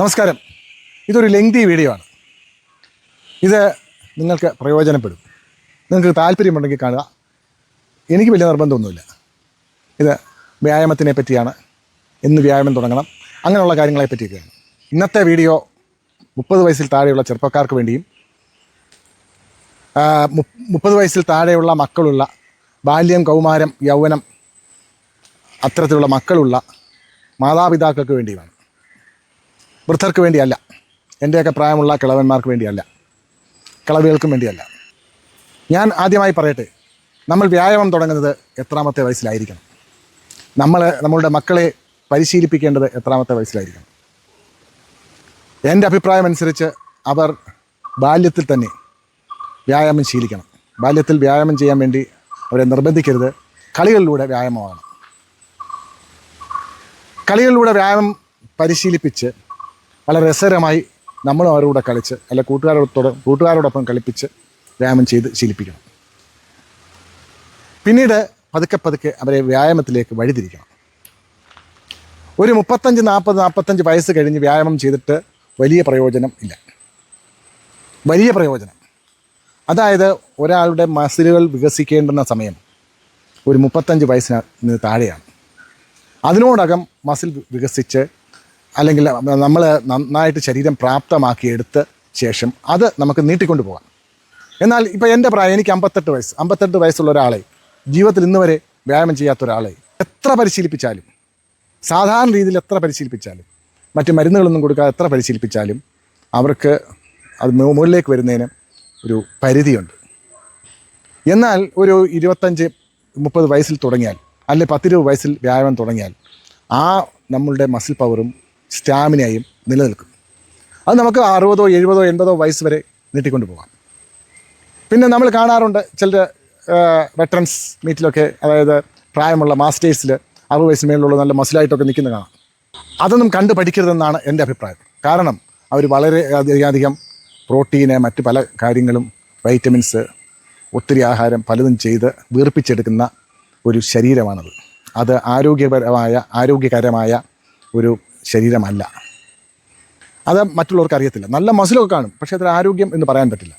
നമസ്കാരം. ഇതൊരു lengthy video ആണ്. ഇത് നിങ്ങൾക്ക് പ്രയോജനപ്പെടും. നിങ്ങൾക്ക് താല്പര്യമുണ്ടെങ്കിൽ കാണുക. എനിക്ക് വലിയ നിർബന്ധമൊന്നുമില്ല. ഇത് വ്യായാമത്തിനെ പറ്റിയാണ്. എന്ന് വ്യായാമം തുടങ്ങണം. അങ്ങനെയുള്ള കാര്യങ്ങളെ പറ്റിയൊക്കെയാണ്. ഇന്നത്തെ വീഡിയോ മുപ്പത് വയസ്സിൽ താഴെയുള്ള ചെറുപ്പക്കാർക്ക് വേണ്ടിയും മുപ്പത് വയസ്സിൽ താഴെയുള്ള മക്കളുള്ള ബാല്യം കൗമാരം യൗവനം അത്തരത്തിലുള്ള മക്കളുള്ള മാതാപിതാക്കൾക്ക് വേണ്ടിയുമാണ്. വൃദ്ധർക്ക് വേണ്ടിയല്ല. എന്റെയൊക്കെ പ്രായമുള്ള കിളവന്മാർക്ക് വേണ്ടിയല്ല. കിളവികൾക്കും വേണ്ടിയല്ല. ഞാൻ ആദ്യമായി പറയട്ടെ നമ്മൾ വ്യായാമം തുടങ്ങുന്നത് എത്രാമത്തെ വയസ്സിലായിരിക്കണം. നമ്മൾ നമ്മളുടെ മക്കളെ പരിശീലിപ്പിക്കേണ്ടത് എത്രാമത്തെ വയസ്സിലായിരിക്കണം. എന്റെ അഭിപ്രായം അനുസരിച്ച് അവർ ബാല്യത്തിൽ തന്നെ വ്യായാമം ശീലിക്കണം. ബാല്യത്തിൽ വ്യായാമം ചെയ്യാൻ വേണ്ടി അവരെ നിർബന്ധിക്കരുത്. കളികളിലൂടെ വ്യായാമമാണ് കളികളിലൂടെ വ്യായാമം പരിശീലിപ്പിച്ച് വളരെ രസകരമായി നമ്മളും അവരുടെ കളിച്ച് അല്ല കൂട്ടുകാരോടത്തോട് കൂട്ടുകാരോടൊപ്പം കളിപ്പിച്ച് വ്യായാമം ചെയ്ത് ശീലിപ്പിക്കണം. പിന്നീട് പതുക്കെ പതുക്കെ അവരെ വ്യായാമത്തിലേക്ക് വഴിതിരിക്കണം. ഒരു മുപ്പത്തഞ്ച് നാൽപ്പത് നാൽപ്പത്തഞ്ച് വയസ്സ് കഴിഞ്ഞ് വ്യായാമം ചെയ്തിട്ട് വലിയ പ്രയോജനം ഇല്ല. വലിയ പ്രയോജനം. അതായത് ഒരാളുടെ മസിലുകൾ വികസിക്കേണ്ടുന്ന സമയം ഒരു മുപ്പത്തഞ്ച് വയസ്സിന് താഴെയാണ്. അതിനോടകം മസിൽ വികസിച്ച് അല്ലെങ്കിൽ നമ്മൾ നന്നായിട്ട് ശരീരം പ്രാപ്തമാക്കിയെടുത്ത ശേഷം അത് നമുക്ക് നീട്ടിക്കൊണ്ട് പോകാം. എന്നാൽ ഇപ്പോൾ എന്റെ പ്രായം എനിക്ക് അമ്പത്തെട്ട് വയസ്സ്. അമ്പത്തെട്ട് വയസ്സുള്ള ഒരാളെ ജീവിതത്തിൽ ഇന്ന് വരെ വ്യായാമം ചെയ്യാത്ത ഒരാളെ എത്ര പരിശീലിപ്പിച്ചാലും സാധാരണ രീതിയിൽ എത്ര പരിശീലിപ്പിച്ചാലും മറ്റ് മരുന്നുകളൊന്നും കൊടുക്കാതെ എത്ര പരിശീലിപ്പിച്ചാലും അവർക്ക് അത് മുകളിലേക്ക് വരുന്നതിന് ഒരു പരിധിയുണ്ട്. എന്നാൽ ഒരു ഇരുപത്തഞ്ച് മുപ്പത് വയസ്സിൽ തുടങ്ങിയാൽ അല്ലെ പത്തിരുപത് വയസ്സിൽ വ്യായാമം തുടങ്ങിയാൽ ആ നമ്മളുടെ മസിൽ പവറും സ്റ്റാമിനയും നിലനിൽക്കും. അത് നമുക്ക് അറുപതോ എഴുപതോ എൺപതോ വയസ്സ് വരെ നീട്ടിക്കൊണ്ട് പോകാം. പിന്നെ നമ്മൾ കാണാറുണ്ട് ചില വെറ്ററൻസ് മീറ്റിലൊക്കെ അതായത് പ്രായമുള്ള മാസ്റ്റേഴ്സിൽ അറുപത് വയസ്സിന് മേലുള്ള നല്ല മസിലായിട്ടൊക്കെ നിൽക്കുന്ന കാണാം. അതൊന്നും കണ്ടു പഠിക്കരുതെന്നാണ് എന്റെ അഭിപ്രായം. കാരണം അവർ വളരെ അധികം പ്രോട്ടീന് മറ്റ് പല കാര്യങ്ങളും വൈറ്റമിൻസ് ഒത്തിരി ആഹാരം പലതും ചെയ്ത് വീർപ്പിച്ചെടുക്കുന്ന ഒരു ശരീരമാണത്. അത് ആരോഗ്യപരമായ ആരോഗ്യകരമായ ഒരു ശരീരമല്ല. അത് മറ്റുള്ളവർക്ക് അറിയത്തില്ല. നല്ല മസിലൊക്കെ കാണും പക്ഷേ അതിൽ ആരോഗ്യം എന്ന് പറയാൻ പറ്റില്ല.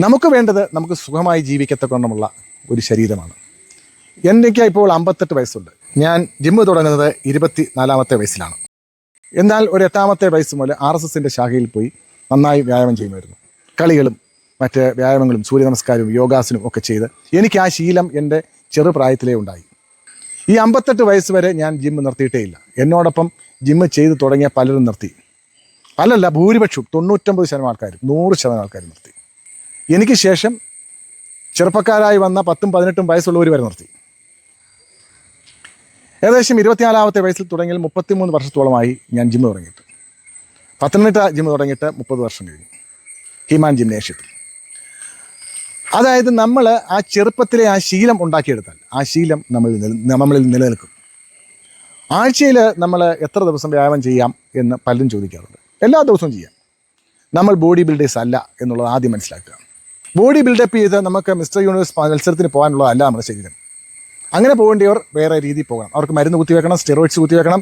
നമുക്ക് വേണ്ടത് നമുക്ക് സുഖമായി ജീവിക്കത്തക്കൊണ്ടുമുള്ള ഒരു ശരീരമാണ്. എനിക്ക് ഇപ്പോൾ അമ്പത്തെട്ട് വയസ്സുണ്ട്. ഞാൻ ജിമ്മ് തുടങ്ങുന്നത് ഇരുപത്തി നാലാമത്തെ വയസ്സിലാണ്. എന്നാൽ ഒരു എട്ടാമത്തെ വയസ്സ് മുതൽ ആർ എസ് എസിന്റെ ശാഖയിൽ പോയി നന്നായി വ്യായാമം ചെയ്യുമായിരുന്നു. കളികളും മറ്റ് വ്യായാമങ്ങളും സൂര്യ നമസ്കാരവും യോഗാസനവും ഒക്കെ ചെയ്ത് എനിക്ക് ആ ശീലം എന്റെ ചെറുപ്രായത്തിലേ ഉണ്ടായി. ഈ അമ്പത്തെട്ട് വയസ്സ് വരെ ഞാൻ ജിം നിർത്തിയിട്ടേ ഇല്ല. എന്നോടൊപ്പം ജിമ്മ് ചെയ്ത് തുടങ്ങിയ പലരും നിർത്തി. അല്ലല്ല ഭൂരിപക്ഷവും തൊണ്ണൂറ്റൊമ്പത് ശതമാനം ആൾക്കാർ നൂറ് ശതമാനം ആൾക്കാർ നിർത്തി. എനിക്ക് ശേഷം ചെറുപ്പക്കാരായി വന്ന പത്തും പതിനെട്ടും വയസ്സുള്ളവർ വരെ നിർത്തി. ഏകദേശം ഇരുപത്തിനാലാമത്തെ വയസ്സിൽ തുടങ്ങിയാൽ മുപ്പത്തിമൂന്ന് വർഷത്തോളമായി ഞാൻ ജിമ്മ് തുടങ്ങിയിട്ട്. പത്തനംതിട്ട ജിമ്മ് തുടങ്ങിയിട്ട് മുപ്പത് വർഷം കഴിഞ്ഞു. ഹിമാൻ ജിംനേഷ്യത്തിൽ അതായത് നമ്മൾ ആ ചെറുപ്പത്തിലെ ആ ശീലം ഉണ്ടാക്കിയെടുത്താൽ ആ ശീലം നമ്മളിൽ നമ്മളിൽ നിലനിൽക്കും. ആഴ്ചയിൽ നമ്മൾ എത്ര ദിവസം വ്യായാമം ചെയ്യാം എന്ന് പലരും ചോദിക്കാറുണ്ട്. എല്ലാ ദിവസവും ചെയ്യാം. നമ്മൾ ബോഡി ബിൽഡേഴ്സ് അല്ല എന്നുള്ളത് ആദ്യം മനസ്സിലാക്കുക. ബോഡി ബിൽഡപ്പ് ചെയ്ത് നമുക്ക് മിസ്റ്റർ യൂണിവേഴ്സ് മത്സരത്തിന് പോകാനുള്ളതല്ല നമ്മുടെ ശരീരം. അങ്ങനെ പോകേണ്ടവർ വേറെ രീതിയിൽ പോകണം. അവർക്ക് മരുന്ന് കുത്തിവെക്കണം സ്റ്റെറോയിഡ്സ് കുത്തിവെക്കണം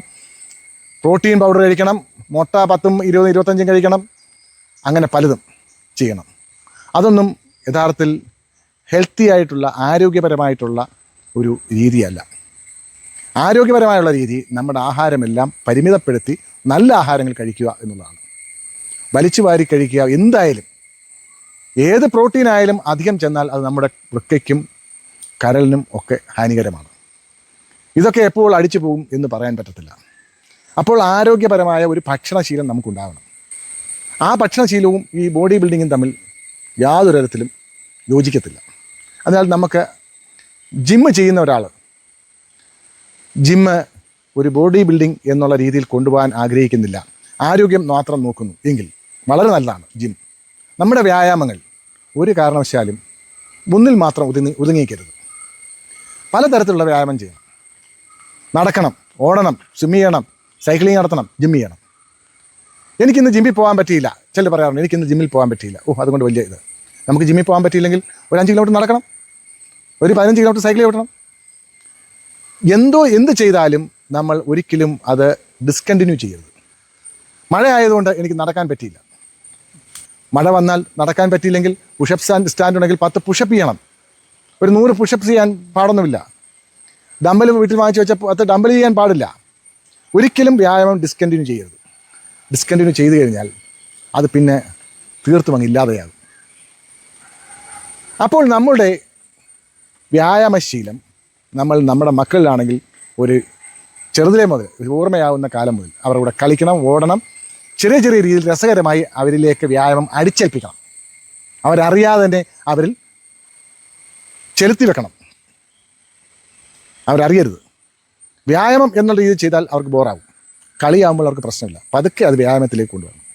പ്രോട്ടീൻ പൗഡർ കഴിക്കണം മുട്ട പത്തും ഇരുപതും ഇരുപത്തഞ്ചും കഴിക്കണം. അങ്ങനെ പലതും ചെയ്യണം. അതൊന്നും യഥാർത്ഥത്തിൽ ഹെൽത്തി ആയിട്ടുള്ള ആരോഗ്യപരമായിട്ടുള്ള ഒരു രീതിയല്ല. ആരോഗ്യപരമായുള്ള രീതി നമ്മുടെ ആഹാരമെല്ലാം പരിമിതപ്പെടുത്തി നല്ല ആഹാരങ്ങൾ കഴിക്കുക എന്നുള്ളതാണ്. വലിച്ചു വാരി കഴിക്കുക എന്തായാലും ഏത് പ്രോട്ടീൻ ആയാലും അധികം ചെന്നാൽ അത് നമ്മുടെ വൃക്കയ്ക്കും കരലിനും ഒക്കെ ഹാനികരമാണ്. ഇതൊക്കെ എപ്പോൾ അടിച്ചു പോകും എന്ന് പറയാൻ പറ്റത്തില്ല. അപ്പോൾ ആരോഗ്യപരമായ ഒരു ഭക്ഷണശീലം നമുക്കുണ്ടാവണം. ആ ഭക്ഷണശീലവും ഈ ബോഡി ബിൽഡിങ്ങും തമ്മിൽ യാതൊരു തരത്തിലും യോജിക്കത്തില്ല. അതിനാൽ നമുക്ക് ജിമ്മ് ചെയ്യുന്ന ഒരാൾ ജിമ്മ് ഒരു ബോഡി ബിൽഡിംഗ് എന്നുള്ള രീതിയിൽ കൊണ്ടുപോകാൻ ആഗ്രഹിക്കുന്നില്ല. ആരോഗ്യം മാത്രം നോക്കുന്നു. എങ്കിൽ വളരെ നല്ലതാണ് ജിം. നമ്മുടെ വ്യായാമങ്ങൾ ഒരു കാരണവശാലും ഒന്നിൽ മാത്രം ഒതുങ്ങി ഒതുങ്ങിക്കരുത് പലതരത്തിലുള്ള വ്യായാമം ചെയ്യണം. നടക്കണം ഓടണം സ്വിം ചെയ്യണം സൈക്ലിംഗ് നടത്തണം ജിം ചെയ്യണം. എനിക്കിന്ന് ജിമ്മിൽ പോകാൻ പറ്റിയില്ല. ചിലർ പറയാറുണ്ട് എനിക്കിന്ന് ജിമ്മിൽ പോകാൻ പറ്റിയില്ല. ഓ അതുകൊണ്ട് വലിയ ഇത്. നമുക്ക് ജിമ്മിൽ പോകാൻ പറ്റിയില്ലെങ്കിൽ ഒരു അഞ്ച് കിലോമീറ്റർ നടക്കണം. ഒരു പതിനഞ്ച് കിലോമീറ്റർ സൈക്കിൾ ഓടണം എന്തോ എന്ത് ചെയ്താലും നമ്മൾ ഒരിക്കലും അത് ഡിസ്കണ്ടിന്യൂ ചെയ്യരുത്. മഴ ആയതുകൊണ്ട് എനിക്ക് നടക്കാൻ പറ്റിയില്ല. മഴ വന്നാൽ നടക്കാൻ പറ്റിയില്ലെങ്കിൽ പുഷപ്പ് സ്റ്റാൻഡ് സ്റ്റാൻഡ് ഉണ്ടെങ്കിൽ പത്ത് പുഷപ്പ് ചെയ്യണം. ഒരു നൂറ് പുഷപ്പ് ചെയ്യാൻ പാടൊന്നുമില്ല. ഡമ്പൽ വീട്ടിൽ വാങ്ങിച്ചു വെച്ച പത്ത് ഡമ്പൽ ചെയ്യാൻ പാടില്ല. ഒരിക്കലും വ്യായാമം ഡിസ്കണ്ടിന്യൂ ചെയ്യരുത്. ഡിസ്കണ്ടിന്യൂ ചെയ്തു കഴിഞ്ഞാൽ അത് പിന്നെ തീർത്തും അങ്ങ് ഇല്ലാതെയാകും. അപ്പോൾ നമ്മളുടെ വ്യായാമശീലം നമ്മൾ നമ്മുടെ മക്കളിലാണെങ്കിൽ ഒരു ചെറുതിലെ മുതൽ ഒരു ഓർമ്മയാവുന്ന കാലം മുതൽ അവരുടെ കളിക്കണം ഓടണം. ചെറിയ ചെറിയ രീതിയിൽ രസകരമായി അവരിലേക്ക് വ്യായാമം അടിച്ചേൽപ്പിക്കണം. അവരറിയാതെ തന്നെ അവരിൽ ചെലുത്തി വെക്കണം. അവരറിയരുത്. വ്യായാമം എന്നുള്ള രീതിയിൽ ചെയ്താൽ അവർക്ക് ബോറാവും. കളിയാകുമ്പോൾ അവർക്ക് പ്രശ്നമില്ല. പതുക്കെ അത് വ്യായാമത്തിലേക്ക് കൊണ്ടുവരണം.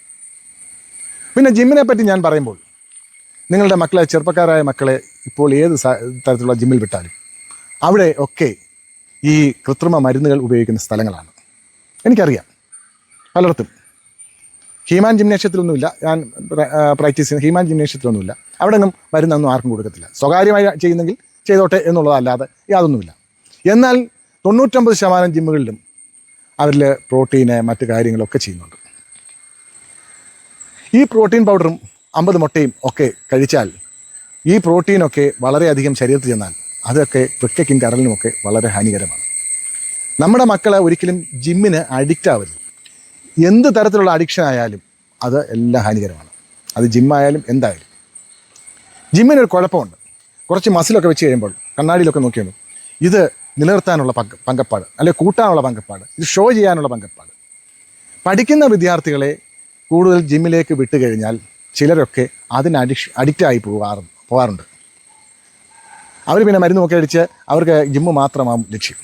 പിന്നെ ജിമ്മിനെ പറ്റി ഞാൻ പറയുമ്പോൾ നിങ്ങളുടെ മക്കളെ ചെറുപ്പക്കാരായ മക്കളെ ഇപ്പോൾ ഏത് തരത്തിലുള്ള ജിമ്മിൽ വിട്ടാലും അവിടെ ഒക്കെ ഈ കൃത്രിമ മരുന്നുകൾ ഉപയോഗിക്കുന്ന സ്ഥലങ്ങളാണ്. എനിക്കറിയാം. പലയിടത്തും. ഹീമാൻ ജിംനേഷ്യത്തിലൊന്നുമില്ല. ഞാൻ പ്രാക്ടീസ് ചെയ്യുന്ന ഹീമാൻ ജിംനേഷ്യത്തിലൊന്നുമില്ല. അവിടെ ഒന്നും മരുന്നൊന്നും ആർക്കും കൊടുക്കത്തില്ല. സ്വകാര്യമായി ചെയ്യുന്നെങ്കിൽ ചെയ്തോട്ടെ എന്നുള്ളതല്ലാതെ യാതൊന്നുമില്ല. എന്നാൽ തൊണ്ണൂറ്റൊമ്പത് ശതമാനം ജിമ്മുകളിലും അവരിൽ പ്രോട്ടീന് മറ്റു കാര്യങ്ങളൊക്കെ ചെയ്യുന്നുണ്ട്. ഈ പ്രോട്ടീൻ പൗഡറും അമ്പത് മുട്ടയും ഒക്കെ കഴിച്ചാൽ ഈ പ്രോട്ടീനൊക്കെ വളരെയധികം ശരീരത്തിൽ ചെന്നാൽ അതൊക്കെ വൃക്കയ്ക്കും കരളിനുമൊക്കെ വളരെ ഹാനികരമാണ്. നമ്മുടെ മക്കളെ ഒരിക്കലും ജിമ്മിന് അഡിക്റ്റ് ആവരുത്. എന്ത് തരത്തിലുള്ള അഡിക്ഷൻ ആയാലും അത് എല്ലാം ഹാനികരമാണ്. അത് ജിമ്മായാലും എന്തായാലും. ജിമ്മിനൊരു കുഴപ്പമുണ്ട്. കുറച്ച് മസിലൊക്കെ വെച്ച് കഴിയുമ്പോൾ കണ്ണാടിയിലൊക്കെ നോക്കിയാണ് ഇത് നിലനിർത്താനുള്ള പങ്ക പങ്കപ്പാട് അല്ലെങ്കിൽ കൂട്ടാനുള്ള പങ്കപ്പാട് ഇത് ഷോ ചെയ്യാനുള്ള പങ്കപ്പാട്. പഠിക്കുന്ന വിദ്യാർത്ഥികളെ കൂടുതൽ ജിമ്മിലേക്ക് വിട്ടുകഴിഞ്ഞാൽ ചിലരൊക്കെ അതിന് അഡിക്ഷ അഡിക്റ്റായി പോകാറുണ്ട് പോകാറുണ്ട്. അവർ പിന്നെ മരുന്ന് ഒക്കെ അടിച്ച് അവർക്ക് ജിമ്മ് മാത്രമാവും ലക്ഷ്യം.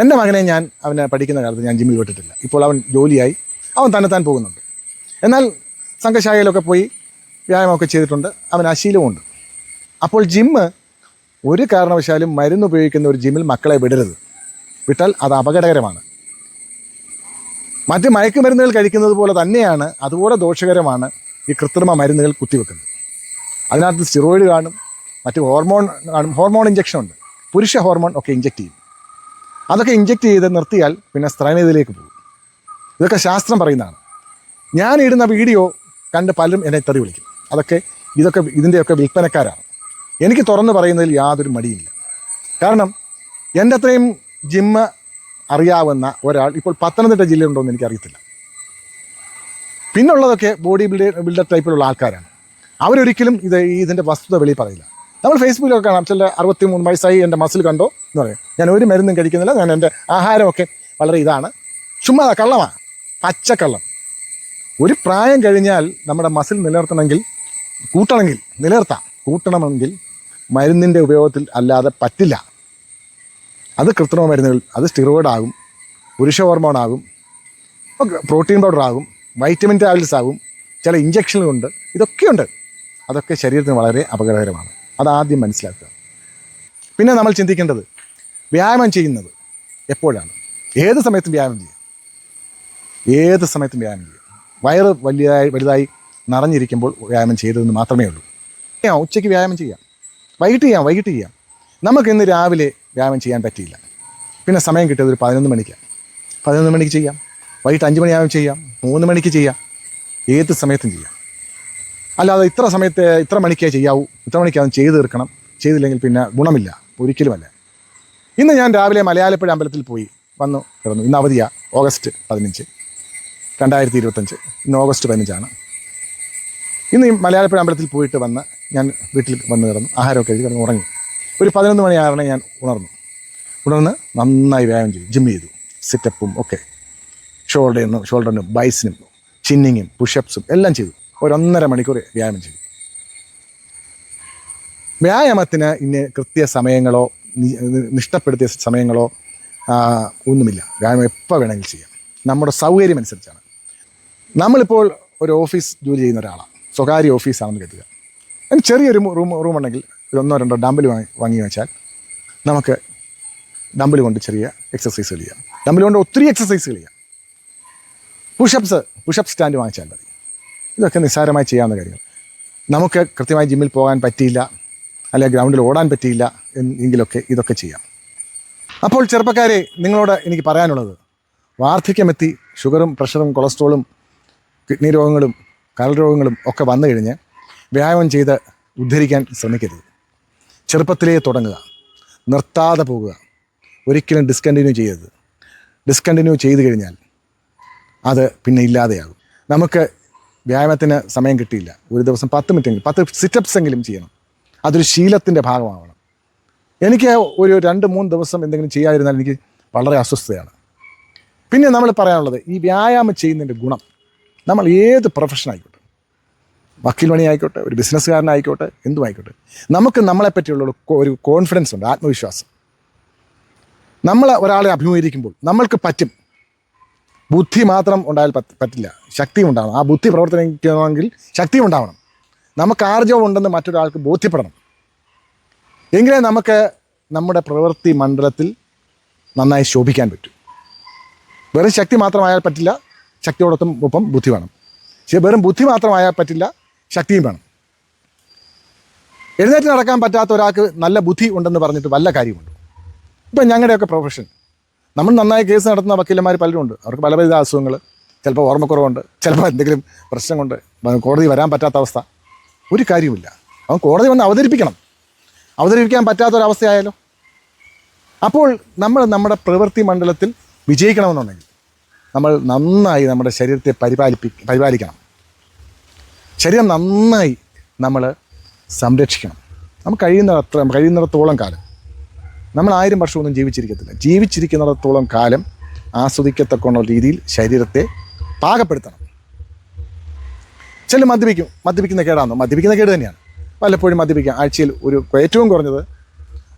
എന്റെ മകനെ ഞാൻ അവനെ പഠിക്കുന്ന കാലത്ത് ഞാൻ ജിമ്മിൽ വിട്ടിട്ടില്ല. ഇപ്പോൾ അവൻ ജോലിയായി. അവൻ തന്നെത്താൻ പോകുന്നുണ്ട്. എന്നാൽ സംഘശാലയിലൊക്കെ പോയി വ്യായാമമൊക്കെ ചെയ്തിട്ടുണ്ട്. അവൻ അശീലമുണ്ട് അപ്പോൾ ജിമ്മ് ഒരു കാരണവശാലും മരുന്ന് ഉപയോഗിക്കുന്ന ഒരു ജിമ്മിൽ മക്കളെ വിടരുത്. വിട്ടാൽ അത് അപകടകരമാണ്. മറ്റ് മയക്കുമരുന്നുകൾ കഴിക്കുന്നത് പോലെ തന്നെയാണ് അതുപോലെ ദോഷകരമാണ് ഈ കൃത്രിമ മരുന്നുകൾ കുത്തിവെക്കുന്നത്. അതിനകത്ത് സ്റ്റിറോയിഡ് കാണും. മറ്റ് ഹോർമോൺ ഹോർമോൺ ഇഞ്ചക്ഷൻ ഉണ്ട്. പുരുഷ ഹോർമോൺ ഒക്കെ ഇഞ്ചെക്ട് ചെയ്യും. അതൊക്കെ ഇഞ്ചെക്ട് ചെയ്ത് നിർത്തിയാൽ പിന്നെ സ്ത്രൈണതയിലേക്ക് പോകും. ഇതൊക്കെ ശാസ്ത്രം പറയുന്നതാണ്. ഞാൻ ഇടുന്ന വീഡിയോ കണ്ട് പലരും എന്നെ തെറി വിളിക്കും. അതൊക്കെ ഇതൊക്കെ ഇതിന്റെയൊക്കെ വിൽപ്പനക്കാരാണ്. എനിക്ക് തുറന്നു പറയുന്നതിൽ യാതൊരു മടിയില്ല. കാരണം എന്റെ അത്രയും ജിമ്മ് അറിയാവുന്ന ഒരാൾ ഇപ്പോൾ പത്തനംതിട്ട ജില്ലയുണ്ടോയെന്ന് എന്ന് അറിയത്തില്ല പിന്നുള്ളതൊക്കെ ബോഡി ബിൽഡർ ബിൽഡർ ടൈപ്പിലുള്ള ആൾക്കാരാണ്. അവരൊരിക്കലും ഇത് ഇതിന്റെ വസ്തുത വെളിയിൽ പറയില്ല. നമ്മൾ ഫേസ്ബുക്കിലൊക്കെ കാണാം. ചില അറുപത്തി മൂന്ന് വയസ്സായി എന്റെ മസിൽ കണ്ടോ എന്ന് പറയും. ഞാൻ ഒരു മരുന്നും കഴിക്കുന്നില്ല. ഞാൻ എന്റെ ആഹാരമൊക്കെ വളരെ ഇതാണ്. ചുമ്മാ കള്ളമാണ്. പച്ചക്കള്ളം. ഒരു പ്രായം കഴിഞ്ഞാൽ നമ്മുടെ മസിൽ നിലനിർത്തണമെങ്കിൽ കൂട്ടണമെങ്കിൽ നിലനിർത്താം. കൂട്ടണമെങ്കിൽ മരുന്നിന്റെ ഉപയോഗത്തിൽ അല്ലാതെ പറ്റില്ല. അത് കൃത്രിമ മരുന്നുകൾ അത് സ്റ്റിറോയിഡ് ആകും പുരുഷ ഹോർമോൺ ആകും പ്രോട്ടീൻ പൗഡർ ആകും വൈറ്റമിൻ ടാബ്ലറ്റ്സ് ആകും ചില ഇഞ്ചക്ഷനുകളുണ്ട് ഇതൊക്കെയുണ്ട്. അതൊക്കെ ശരീരത്തിന് വളരെ അപകടകരമാണ്. അതാദ്യം മനസ്സിലാക്കുക. പിന്നെ നമ്മൾ ചിന്തിക്കേണ്ടത് വ്യായാമം ചെയ്യുന്നത് എപ്പോഴാണ്? ഏത് സമയത്തും വ്യായാമം ചെയ്യുക. ഏത് സമയത്തും വ്യായാമം ചെയ്യുക. വയറ് വലിയതായി വലുതായി നിറഞ്ഞിരിക്കുമ്പോൾ വ്യായാമം ചെയ്തതെന്ന് മാത്രമേ ഉള്ളൂ. ഉച്ചയ്ക്ക് വ്യായാമം ചെയ്യാം. വൈകിട്ട് ചെയ്യാം വൈകിട്ട് ചെയ്യാം. നമുക്ക് ഇന്ന് രാവിലെ വ്യായാമം ചെയ്യാൻ പറ്റിയില്ല. പിന്നെ സമയം കിട്ടിയത് ഒരു പതിനൊന്ന് മണിക്കാണ്. പതിനൊന്ന് മണിക്ക് ചെയ്യാം. വൈകിട്ട് അഞ്ച് മണിയാകും ചെയ്യാം. മൂന്ന് മണിക്ക് ചെയ്യാം. ഏത് സമയത്തും ചെയ്യാം. അല്ലാതെ ഇത്ര സമയത്ത് ഇത്ര മണിക്കേ ചെയ്യാവൂ ഇത്ര മണിക്കത് ചെയ്ത് തീർക്കണം ചെയ്തില്ലെങ്കിൽ പിന്നെ ഗുണമില്ല ഒരിക്കലുമല്ല. ഇന്ന് ഞാൻ രാവിലെ മലയാളപ്പുഴ അമ്പലത്തിൽ പോയി വന്നു കിടന്നു. ഇന്ന് അവധിയാ ഓഗസ്റ്റ് പതിനഞ്ച് രണ്ടായിരത്തി ഇരുപത്തഞ്ച് ഇന്ന് ഓഗസ്റ്റ് പതിനഞ്ചാണ്. ഇന്ന് ഈ മലയാളപ്പുഴ അമ്പലത്തിൽ പോയിട്ട് വന്ന് ഞാൻ വീട്ടിൽ വന്ന് കിടന്നു ആഹാരമൊക്കെ കഴിച്ച് കിടന്ന് ഉറങ്ങി. ഒരു പതിനൊന്ന് മണിയാറണേ ഞാൻ ഉണർന്നു. ഉണർന്ന് നന്നായി വ്യായാമം ചെയ്തു ജിം ചെയ്തു. സിറ്റപ്പും ഒക്കെ. ഷോൾഡറിനും ഷോൾഡറിനും ബൈസിനും ചിന്നിങ്ങും പുഷപ്സും എല്ലാം ചെയ്തു. ഒരു ഒന്നര മണിക്കൂർ വ്യായാമം ചെയ്യും. വ്യായാമത്തിന് ഇന്ന് കൃത്യ സമയങ്ങളോ നിഷ്ടപ്പെടുത്തിയ സമയങ്ങളോ ഒന്നുമില്ല. വ്യായാമം എപ്പോൾ വേണമെങ്കിലും ചെയ്യാം. നമ്മുടെ സൗകര്യം അനുസരിച്ചാണ്. നമ്മളിപ്പോൾ ഒരു ഓഫീസ് ജോലി ചെയ്യുന്ന ഒരാളാണ്. സ്വകാര്യ ഓഫീസാണെന്ന് കരുതുക. അതിന് ചെറിയൊരു റൂം റൂം ഉണ്ടെങ്കിൽ ഒന്നോ രണ്ടോ ഡമ്പൽ വാങ്ങി വാങ്ങി വെച്ചാൽ നമുക്ക് ഡമ്പൽ കൊണ്ട് ചെറിയ എക്സസൈസുകൾ ചെയ്യാം. ഡമ്പൽ കൊണ്ട് ഒത്തിരി എക്സസൈസുകൾ ചെയ്യാം. പുഷപ്സ് പുഷപ്പ് സ്റ്റാൻഡ് വാങ്ങിച്ചാൽ മതി. ഇതൊക്കെ നിസ്സാരമായി ചെയ്യാവുന്ന കാര്യങ്ങൾ. നമുക്ക് കൃത്യമായി ജിമ്മിൽ പോകാൻ പറ്റിയില്ല അല്ലെങ്കിൽ ഗ്രൗണ്ടിൽ ഓടാൻ പറ്റിയില്ല എങ്കിലൊക്കെ ഇതൊക്കെ ചെയ്യാം. അപ്പോൾ ചെറുപ്പക്കാരെ നിങ്ങളോട് എനിക്ക് പറയാനുള്ളത് വാർദ്ധക്യമെത്തി ഷുഗറും പ്രഷറും കൊളസ്ട്രോളും കിഡ്നി രോഗങ്ങളും കരൾ രോഗങ്ങളും ഒക്കെ വന്നു കഴിഞ്ഞ് വ്യായാമം ചെയ്ത് ഉദ്ധരിക്കാൻ ശ്രമിക്കരുത്. ചെറുപ്പത്തിലേ തുടങ്ങുക. നിർത്താതെ പോകുക. ഒരിക്കലും ഡിസ്കണ്ടിന്യൂ ചെയ്യരുത്. ഡിസ്കണ്ടിന്യൂ ചെയ്തു കഴിഞ്ഞാൽ അത് പിന്നെ ഇല്ലാതെയാകും. നമുക്ക് വ്യായാമത്തിന് സമയം കിട്ടിയില്ല. ഒരു ദിവസം പത്ത് മിനിറ്റെങ്കിലും പത്ത് സിറ്റപ്സ് എങ്കിലും ചെയ്യണം. അതൊരു ശീലത്തിന്റെ ഭാഗമാവണം. എനിക്ക് ഒരു രണ്ട് മൂന്ന് ദിവസം എന്തെങ്കിലും ചെയ്യാതിരുന്നാൽ എനിക്ക് വളരെ അസ്വസ്ഥതയാണ്. പിന്നെ നമ്മൾ പറയാനുള്ളത് ഈ വ്യായാമം ചെയ്യുന്നതിന്റെ ഗുണം നമ്മൾ ഏത് പ്രൊഫഷൻ ആയിക്കോട്ടെ വക്കീൽ പണി ആയിക്കോട്ടെ ഒരു ബിസിനസ്സുകാരനായിക്കോട്ടെ എന്തും ആയിക്കോട്ടെ നമുക്ക് നമ്മളെ പറ്റിയുള്ള ഒരു കോൺഫിഡൻസ് ഉണ്ട് ആത്മവിശ്വാസം. നമ്മൾ ഒരാളെ അഭിമുഖീകരിക്കുമ്പോൾ നമ്മൾക്ക് പറ്റും ബുദ്ധി മാത്രം ഉണ്ടായാൽ പറ്റ് പറ്റില്ല. ശക്തിയും ഉണ്ടാവണം. ആ ബുദ്ധി പ്രവർത്തനിക്കണമെങ്കിൽ ശക്തിയും ഉണ്ടാവണം. നമുക്ക് ആർജവം ഉണ്ടെന്ന് മറ്റൊരാൾക്ക് ബോധ്യപ്പെടണം. എങ്കിലേ നമുക്ക് നമ്മുടെ പ്രവൃത്തി മണ്ഡലത്തിൽ നന്നായി ശോഭിക്കാൻ പറ്റും. വെറും ശക്തി മാത്രമായാൽ പറ്റില്ല ശക്തിയോടൊപ്പം ഒപ്പം ബുദ്ധി വേണം. പക്ഷേ വെറും ബുദ്ധി മാത്രമായാൽ പറ്റില്ല ശക്തിയും വേണം. എഴുന്നേറ്റ് നടക്കാൻ പറ്റാത്ത ഒരാൾക്ക് നല്ല ബുദ്ധി ഉണ്ടെന്ന് പറഞ്ഞിട്ട് വല്ല കാര്യമുണ്ട്? ഇപ്പം ഞങ്ങളുടെയൊക്കെ പ്രൊഫഷൻ നമ്മൾ നന്നായി കേസ് നടത്തുന്ന വക്കീലന്മാർ പലരും ഉണ്ട് അവർക്ക് പല പല അസുഖങ്ങൾ. ചിലപ്പോൾ ഓർമ്മക്കുറവുണ്ട്. ചിലപ്പോൾ എന്തെങ്കിലും പ്രശ്നം കൊണ്ട് കോടതി വരാൻ പറ്റാത്ത അവസ്ഥ. ഒരു കാര്യമില്ല അവൻ കോടതി വന്ന് അവതരിപ്പിക്കണം. അവതരിപ്പിക്കാൻ പറ്റാത്തൊരവസ്ഥയായാലോ അപ്പോൾ നമ്മൾ നമ്മുടെ പ്രവൃത്തി മണ്ഡലത്തിൽ വിജയിക്കണമെന്നുണ്ടെങ്കിൽ നമ്മൾ നന്നായി നമ്മുടെ ശരീരത്തെ പരിപാലിപ്പി പരിപാലിക്കണം. ശരീരം നന്നായി നമ്മൾ സംരക്ഷിക്കണം. നമുക്ക് കഴിയുന്നത്ര കഴിയുന്നിടത്തോളം കാലം നമ്മൾ ആയിരം വർഷമൊന്നും ജീവിച്ചിരിക്കത്തില്ല. ജീവിച്ചിരിക്കുന്നിടത്തോളം കാലം ആസ്വദിക്കത്തക്കുന്ന രീതിയിൽ ശരീരത്തെ പാകപ്പെടുത്തണം. ചില മദ്യപിക്കും. മദ്യപിക്കുന്ന കേടാണോ മദ്യപിക്കുന്ന കേട് തന്നെയാണ്. പലപ്പോഴും മദ്യപിക്കാം. ആഴ്ചയിൽ ഒരു ഏറ്റവും കുറഞ്ഞത്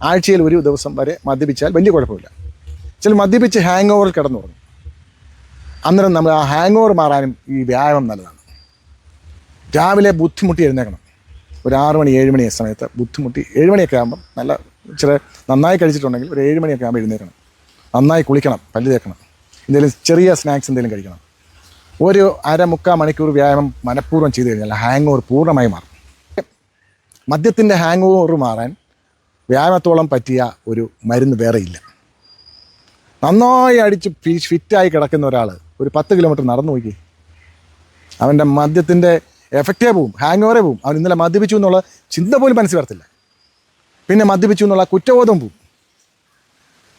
ആഴ്ചയിൽ ഒരു ദിവസം വരെ മദ്യപിച്ചാൽ വലിയ കുഴപ്പമില്ല. ചില മദ്യപിച്ച് ഹാങ് ഓവറിൽ കിടന്നു തുടങ്ങും അന്നേരം നമ്മൾ ആ ഹാങ് ഓവർ മാറാനും ഈ വ്യായാമം നല്ലതാണ്. രാവിലെ ബുദ്ധിമുട്ടി എഴുന്നേക്കണം ഒരു ആറ് മണി ഏഴ് മണി സമയത്ത് ബുദ്ധിമുട്ടി ഏഴ് മണിയൊക്കെ ആകുമ്പം നല്ല ചില നന്നായി കഴിച്ചിട്ടുണ്ടെങ്കിൽ ഒരു ഏഴ് മണിയൊക്കെ ആകുമ്പോൾ എഴുന്നേക്കണം നന്നായി കുളിക്കണം പല്ല് തേക്കണം. എന്തെങ്കിലും ചെറിയ സ്നാക്സ് എന്തെങ്കിലും കഴിക്കണം. ഒരു അര മുക്കാൽ മണിക്കൂർ വ്യായാമം മനഃപൂർവം ചെയ്തു കഴിഞ്ഞാൽ ഹാങ് ഓവർ പൂർണമായി മാറും. മദ്യത്തിന്റെ ഹാങ് ഓവർ മാറാൻ വ്യായാമത്തോളം പറ്റിയ ഒരു മരുന്ന് വേറെയില്ല നന്നായി അടിച്ച് ഫിറ്റായി കിടക്കുന്ന ഒരാൾ ഒരു പത്ത് കിലോമീറ്റർ നടന്നു നോക്കി അവന്റെ മദ്യത്തിന്റെ എഫക്റ്റേ പോവും ഹാങ് ഓവറേ പോവും. അവൻ ഇന്നലെ മദ്യപിച്ചു എന്നുള്ള ചിന്ത പോലും മനസ്സിൽ വരത്തില്ല. പിന്നെ മദ്യപിച്ചു എന്നുള്ള കുറ്റബോധം പോവും.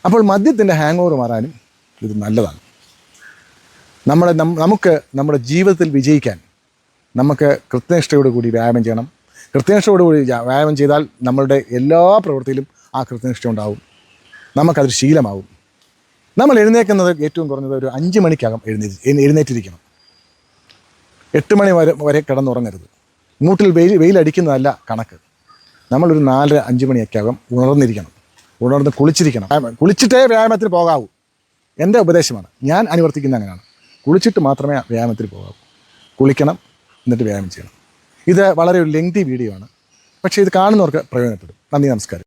അപ്പോൾ മദ്യത്തിന്റെ ഹാങ് ഓവർ മാറാനും ഇത് നല്ലതാണ്. നമ്മളെ നമുക്ക് നമ്മുടെ ജീവിതത്തിൽ വിജയിക്കാൻ നമുക്ക് കൃത്യനിഷ്ഠയോട് കൂടി വ്യായാമം ചെയ്യണം. കൃത്യനിഷ്ഠയോട് കൂടി വ്യായാമം ചെയ്താൽ നമ്മളുടെ എല്ലാ പ്രവൃത്തിയിലും ആ കൃത്യനിഷ്ഠ ഉണ്ടാവും. നമുക്കതൊരു ശീലമാവും. നമ്മൾ എഴുന്നേക്കുന്നത് ഏറ്റവും കുറഞ്ഞത് ഒരു അഞ്ച് മണിക്കകം എഴുന്നേറ്റ് എഴ്- എഴുന്നേറ്റിരിക്കണം. എട്ട് മണി വരെ വരെ കിടന്നുറങ്ങരുത്. മൂട്ടിൽ വെയിൽ വെയിലടിക്കുന്നതല്ല കണക്ക്. നമ്മളൊരു നാല് അഞ്ച് മണിയൊക്കെ ആകും ഉണർന്നിരിക്കണം. ഉണർന്ന് കുളിച്ചിരിക്കണം. കുളിച്ചിട്ടേ വ്യായാമത്തിൽ പോകാവൂ. എന്റെ ഉപദേശമാണ്. ഞാൻ അനുവർത്തിക്കുന്ന അങ്ങനെയാണ്. കുളിച്ചിട്ട് മാത്രമേ വ്യായാമത്തിൽ പോകാവൂ. കുളിക്കണം എന്നിട്ട് വ്യായാമം ചെയ്യണം. ഇത് വളരെ ഒരു ലെങ്തി വീഡിയോ ആണ്. പക്ഷേ ഇത് കാണുന്നവർക്ക് പ്രയോജനപ്പെടും. നന്ദി നമസ്കാരം.